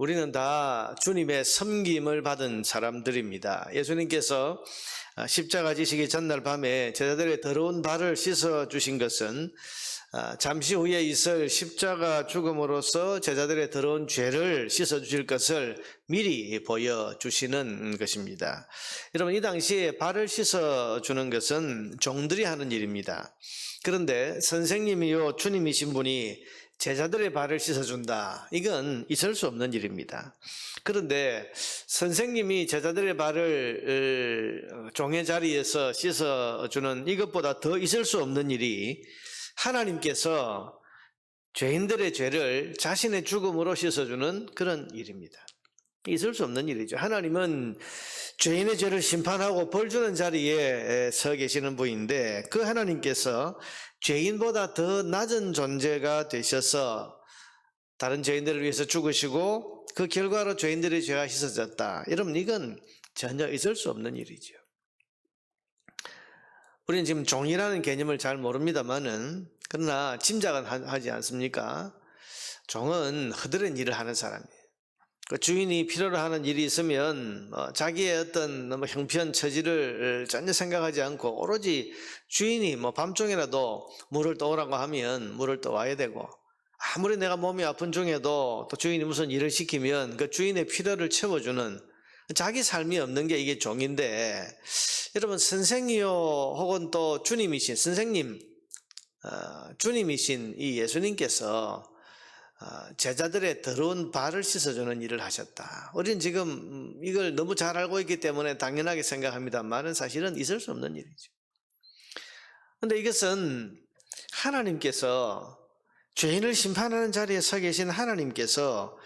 우리는 다 주님의 섬김을 받은 사람들입니다. 예수님께서 아, 십자가 지시기 전날 밤에 제자들의 더러운 발을 씻어 주신 것은 아, 잠시 후에 있을 십자가 죽음으로써 제자들의 더러운 죄를 씻어 주실 것을 미리 보여 주시는 것입니다. 여러분 이 당시에 발을 씻어 주는 것은 종들이 하는 일입니다. 그런데 선생님이요 주님이신 분이 제자들의 발을 씻어준다. 이건 있을 수 없는 일입니다. 그런데 선생님이 제자들의 발을 어, 종의 자리에서 씻어주는 이것보다 더 있을 수 없는 일이 하나님께서 죄인들의 죄를 자신의 죽음으로 씻어주는 그런 일입니다. 있을 수 없는 일이죠. 하나님은 죄인의 죄를 심판하고 벌 주는 자리에 서 계시는 분인데 그 하나님께서 죄인보다 더 낮은 존재가 되셔서 다른 죄인들을 위해서 죽으시고 그 결과로 죄인들의 죄가 씻어졌다. 여러분 이건 전혀 있을 수 없는 일이죠. 우리는 지금 종이라는 개념을 잘 모릅니다만은 그러나 짐작은 하- 하지 않습니까? 종은 허드렛 일을 하는 사람이에요. 그 주인이 필요로 하는 일이 있으면 어, 자기의 어떤 뭐 형편 처지를 전혀 생각하지 않고 오로지 주인이 뭐 밤중이라도 물을 떠오라고 하면 물을 떠와야 되고 아무리 내가 몸이 아픈 중에도 또 주인이 무슨 일을 시키면 그 주인의 필요를 채워주는 자기 삶이 없는 게 이게 종인데 여러분 선생이요 혹은 또 주님이신 선생님 어, 주님이신 이 예수님께서 어, 제자들의 더러운 발을 씻어주는 일을 하셨다. 우리는 지금 음, 이걸 너무 잘 알고 있기 때문에 당연하게 생각합니다만은 사실은 있을 수 없는 일이죠. 근데 이것은 하나님께서 죄인을 심판하는 자리에 서 계신 하나님께서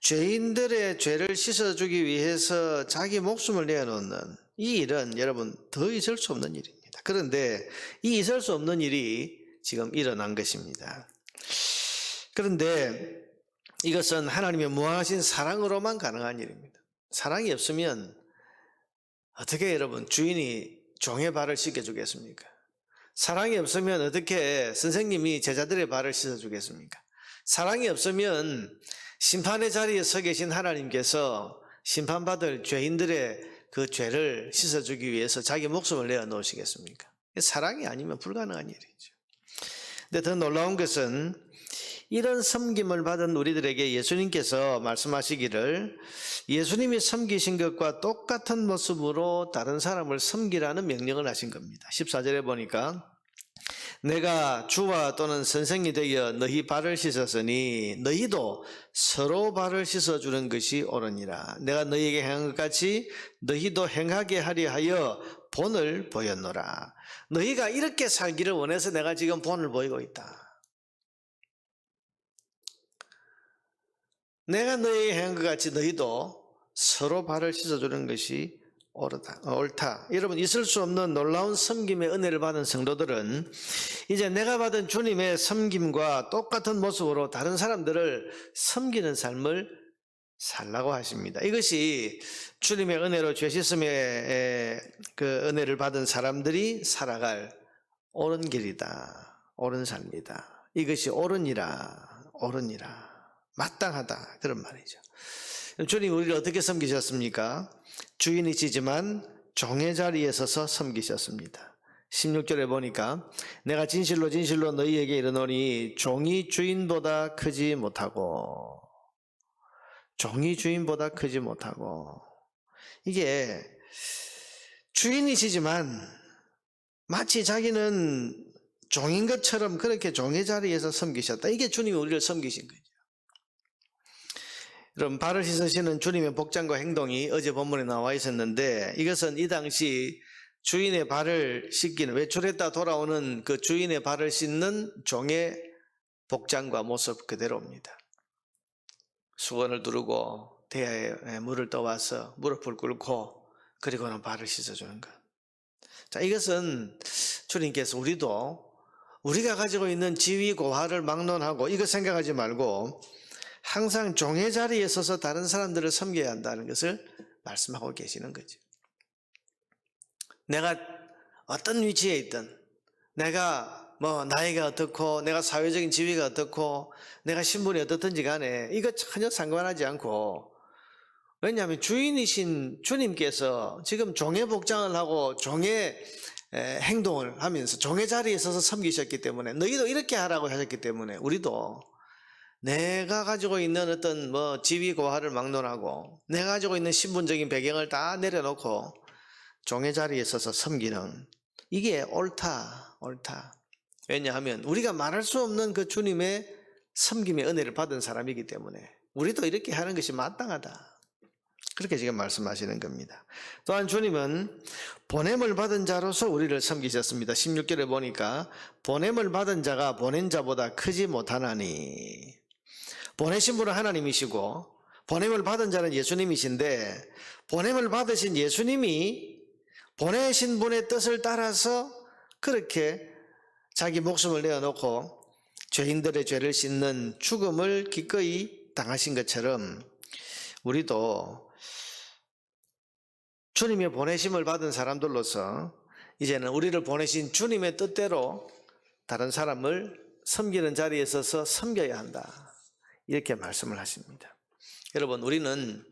죄인들의 죄를 씻어주기 위해서 자기 목숨을 내어놓는 이 일은 여러분 더 있을 수 없는 일입니다. 그런데 이 있을 수 없는 일이 지금 일어난 것입니다. 그런데 이것은 하나님의 무한하신 사랑으로만 가능한 일입니다. 사랑이 없으면 어떻게 여러분 주인이 종의 발을 씻겨주겠습니까? 사랑이 없으면 어떻게 선생님이 제자들의 발을 씻어주겠습니까? 사랑이 없으면 심판의 자리에 서 계신 하나님께서 심판받을 죄인들의 그 죄를 씻어주기 위해서 자기 목숨을 내어 놓으시겠습니까? 사랑이 아니면 불가능한 일이죠. 근데 더 놀라운 것은 이런 섬김을 받은 우리들에게 예수님께서 말씀하시기를 예수님이 섬기신 것과 똑같은 모습으로 다른 사람을 섬기라는 명령을 하신 겁니다. 14절에 보니까 내가 주와 또는 선생이 되어 너희 발을 씻었으니 너희도 서로 발을 씻어주는 것이 옳으니라. 내가 너희에게 행한 것 같이 너희도 행하게 하려 하여 본을 보였노라. 너희가 이렇게 살기를 원해서 내가 지금 본을 보이고 있다. 내가 너희에게 행한 것 같이 너희도 서로 발을 씻어주는 것이 옳다, 옳다. 여러분 있을 수 없는 놀라운 섬김의 은혜를 받은 성도들은 이제 내가 받은 주님의 섬김과 똑같은 모습으로 다른 사람들을 섬기는 삶을 살라고 하십니다. 이것이 주님의 은혜로 죄 씻음의 그 은혜를 받은 사람들이 살아갈 옳은 길이다. 옳은 삶이다. 이것이 옳으니라. 옳으니라. 마땅하다. 그런 말이죠. 주님 우리를 어떻게 섬기셨습니까? 주인이시지만 종의 자리에 서서 섬기셨습니다. 16절에 보니까 내가 진실로 진실로 너희에게 이르노니 종이 주인보다 크지 못하고 종이 주인보다 크지 못하고 이게 주인이시지만 마치 자기는 종인 것처럼 그렇게 종의 자리에서 섬기셨다. 이게 주님이 우리를 섬기신 거죠. 여러분 발을 씻으시는 주님의 복장과 행동이 어제 본문에 나와 있었는데 이것은 이 당시 주인의 발을 씻기는 외출했다 돌아오는 그 주인의 발을 씻는 종의 복장과 모습 그대로입니다. 수건을 두르고 대야에 물을 떠와서 무릎을 꿇고 그리고는 발을 씻어주는 것. 자 이것은 주님께서 우리도 우리가 가지고 있는 지위 고하를 막론하고 이거 생각하지 말고 항상 종의 자리에 서서 다른 사람들을 섬겨야 한다는 것을 말씀하고 계시는 거죠. 내가 어떤 위치에 있든 내가 뭐 나이가 어떻고 내가 사회적인 지위가 어떻고 내가 신분이 어떻든지 간에 이거 전혀 상관하지 않고 왜냐하면 주인이신 주님께서 지금 종의 복장을 하고 종의 에, 행동을 하면서 종의 자리에 서서 섬기셨기 때문에 너희도 이렇게 하라고 하셨기 때문에 우리도 내가 가지고 있는 어떤 뭐 지위 고하를 막론하고 내가 가지고 있는 신분적인 배경을 다 내려놓고 종의 자리에 서서 섬기는 이게 옳다 옳다 왜냐하면 우리가 말할 수 없는 그 주님의 섬김의 은혜를 받은 사람이기 때문에 우리도 이렇게 하는 것이 마땅하다 그렇게 지금 말씀하시는 겁니다. 또한 주님은 보냄을 받은 자로서 우리를 섬기셨습니다. 16절에 보니까 보냄을 받은 자가 보낸 자보다 크지 못하나니 보내신 분은 하나님이시고 보냄을 받은 자는 예수님이신데 보냄을 받으신 예수님이 보내신 분의 뜻을 따라서 그렇게 자기 목숨을 내어놓고 죄인들의 죄를 씻는 죽음을 기꺼이 당하신 것처럼 우리도 주님의 보내심을 받은 사람들로서 이제는 우리를 보내신 주님의 뜻대로 다른 사람을 섬기는 자리에 서서 섬겨야 한다. 이렇게 말씀을 하십니다. 여러분, 우리는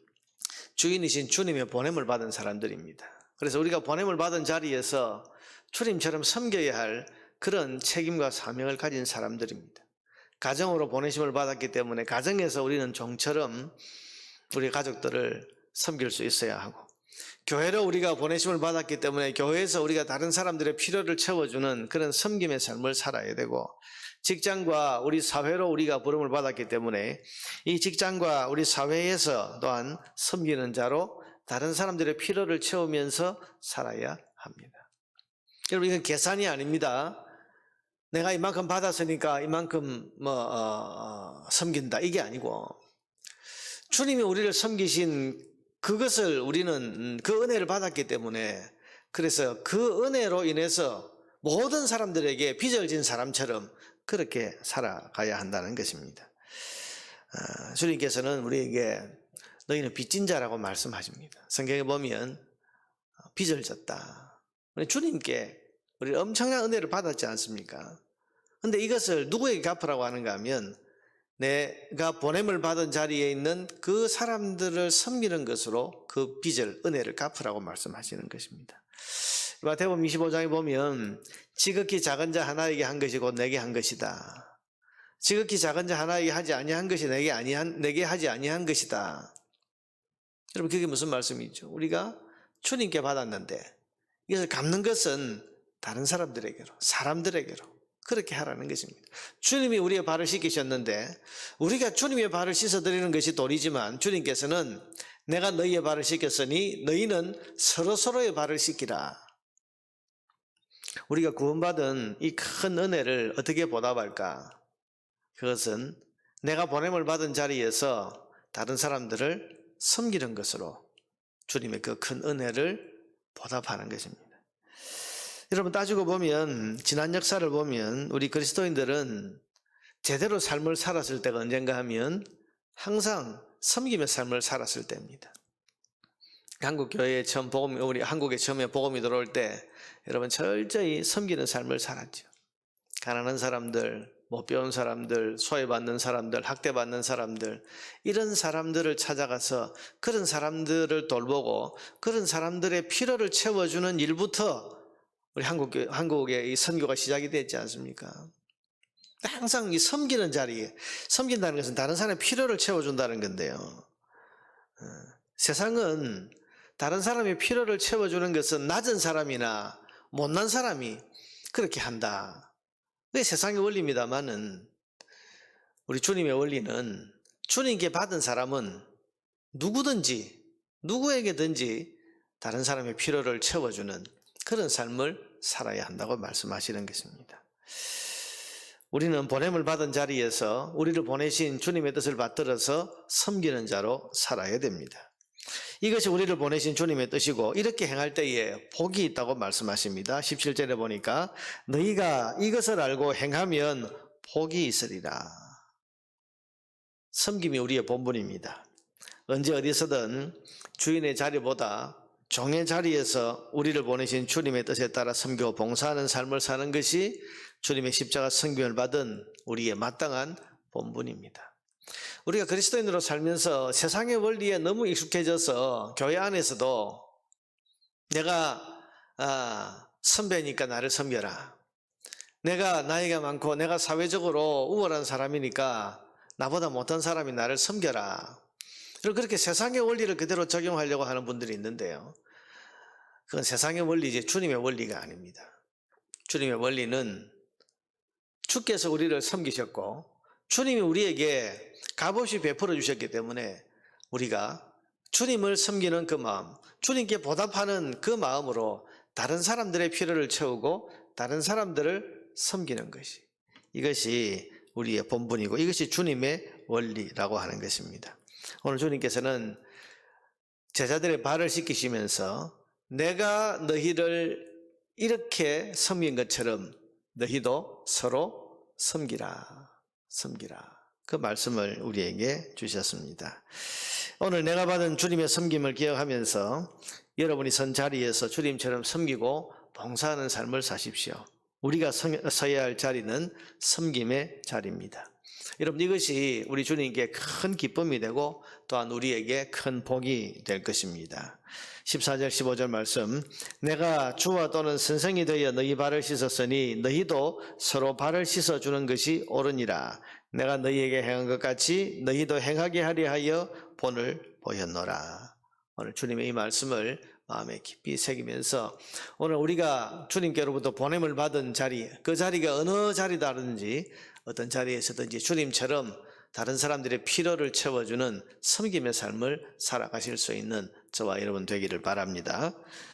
주인이신 주님의 보냄을 받은 사람들입니다. 그래서 우리가 보냄을 받은 자리에서 주님처럼 섬겨야 할 그런 책임과 사명을 가진 사람들입니다. 가정으로 보내심을 받았기 때문에 가정에서 우리는 종처럼 우리 가족들을 섬길 수 있어야 하고 교회로 우리가 보내심을 받았기 때문에 교회에서 우리가 다른 사람들의 필요를 채워주는 그런 섬김의 삶을 살아야 되고 직장과 우리 사회로 우리가 부름을 받았기 때문에 이 직장과 우리 사회에서 또한 섬기는 자로 다른 사람들의 필요를 채우면서 살아야 합니다. 여러분 이건 계산이 아닙니다. 내가 이만큼 받았으니까 이만큼 뭐 어, 어, 섬긴다 이게 아니고 주님이 우리를 섬기신 그것을 우리는 음, 그 은혜를 받았기 때문에 그래서 그 은혜로 인해서 모든 사람들에게 빚을 진 사람처럼 그렇게 살아가야 한다는 것입니다. 아, 주님께서는 우리에게 너희는 빚진 자라고 말씀하십니다. 성경에 보면 빚을 졌다. 주님께 우리 엄청난 은혜를 받았지 않습니까? 근데 이것을 누구에게 갚으라고 하는가 하면 내가 보냄을 받은 자리에 있는 그 사람들을 섬기는 것으로 그 빚을 은혜를 갚으라고 말씀하시는 것입니다. 마태복음 25장에 보면 지극히 작은 자 하나에게 한 것이 곧 내게 한 것이다. 지극히 작은 자 하나에게 하지 아니한 것이 내게 아니한 내게 하지 아니한 것이다. 여러분 그게 무슨 말씀이죠? 우리가 주님께 받았는데 이것을 갚는 것은 다른 사람들에게로 사람들에게로 그렇게 하라는 것입니다. 주님이 우리의 발을 씻기셨는데 우리가 주님의 발을 씻어드리는 것이 도리지만 주님께서는 내가 너희의 발을 씻겼으니 너희는 서로서로의 발을 씻기라. 우리가 구원받은 이 큰 은혜를 어떻게 보답할까? 그것은 내가 보냄을 받은 자리에서 다른 사람들을 섬기는 것으로 주님의 그 큰 은혜를 보답하는 것입니다. 여러분 따지고 보면 지난 역사를 보면 우리 그리스도인들은 제대로 삶을 살았을 때가 언젠가 하면 항상 섬김의 삶을 살았을 때입니다. 한국 교회에 처음 복음 우리 한국에 처음에 복음이 들어올 때 여러분 철저히 섬기는 삶을 살았죠. 가난한 사람들, 못 배운 사람들, 소외받는 사람들, 학대받는 사람들 이런 사람들을 찾아가서 그런 사람들을 돌보고 그런 사람들의 필요를 채워주는 일부터 우리 한국 한국의 이 선교가 시작이 됐지 않습니까? 항상 이 섬기는 자리에 섬긴다는 것은 다른 사람의 필요를 채워준다는 건데요. 어, 세상은 다른 사람의 필요를 채워주는 것은 낮은 사람이나 못난 사람이 그렇게 한다. 그게 세상의 원리입니다만은 우리 주님의 원리는 주님께 받은 사람은 누구든지 누구에게든지 다른 사람의 필요를 채워주는 그런 삶을 살아야 한다고 말씀하시는 것입니다. 우리는 보냄을 받은 자리에서 우리를 보내신 주님의 뜻을 받들어서 섬기는 자로 살아야 됩니다. 이것이 우리를 보내신 주님의 뜻이고 이렇게 행할 때에 복이 있다고 말씀하십니다. 17절에 보니까 너희가 이것을 알고 행하면 복이 있으리라. 섬김이 우리의 본분입니다. 언제 어디서든 주인의 자리보다 종의 자리에서 우리를 보내신 주님의 뜻에 따라 섬겨 봉사하는 삶을 사는 것이 주님의 십자가 성김을 받은 우리의 마땅한 본분입니다. 우리가 그리스도인으로 살면서 세상의 원리에 너무 익숙해져서 교회 안에서도 내가 아, 선배니까 나를 섬겨라. 내가 나이가 많고 내가 사회적으로 우월한 사람이니까 나보다 못한 사람이 나를 섬겨라. 그렇게 세상의 원리를 그대로 적용하려고 하는 분들이 있는데요. 그건 세상의 원리지 주님의 원리가 아닙니다. 주님의 원리는 주께서 우리를 섬기셨고 주님이 우리에게 값없이 베풀어 주셨기 때문에 우리가 주님을 섬기는 그 마음, 주님께 보답하는 그 마음으로 다른 사람들의 필요를 채우고 다른 사람들을 섬기는 것이 이것이 우리의 본분이고 이것이 주님의 원리라고 하는 것입니다. 오늘 주님께서는 제자들의 발을 씻기시면서 내가 너희를 이렇게 섬긴 것처럼 너희도 서로 섬기라, 섬기라. 그 말씀을 우리에게 주셨습니다. 오늘 내가 받은 주님의 섬김을 기억하면서 여러분이 선 자리에서 주님처럼 섬기고 봉사하는 삶을 사십시오. 우리가 서- 서야 할 자리는 섬김의 자리입니다. 여러분 이것이 우리 주님께 큰 기쁨이 되고 또한 우리에게 큰 복이 될 것입니다. 14절 15절 말씀 내가 주와 또는 선생이 되어 너희 발을 씻었으니 너희도 서로 발을 씻어 주는 것이 옳으니라 내가 너희에게 행한 것 같이 너희도 행하게 하려 하여 본을 보였노라 오늘 주님의 이 말씀을 마음에 깊이 새기면서 오늘 우리가 주님께로부터 보냄을 받은 자리 그 자리가 어느 자리다든지 어떤 자리에서든지 주님처럼 다른 사람들의 필요를 채워주는 섬김의 삶을 살아가실 수 있는 저와 여러분 되기를 바랍니다.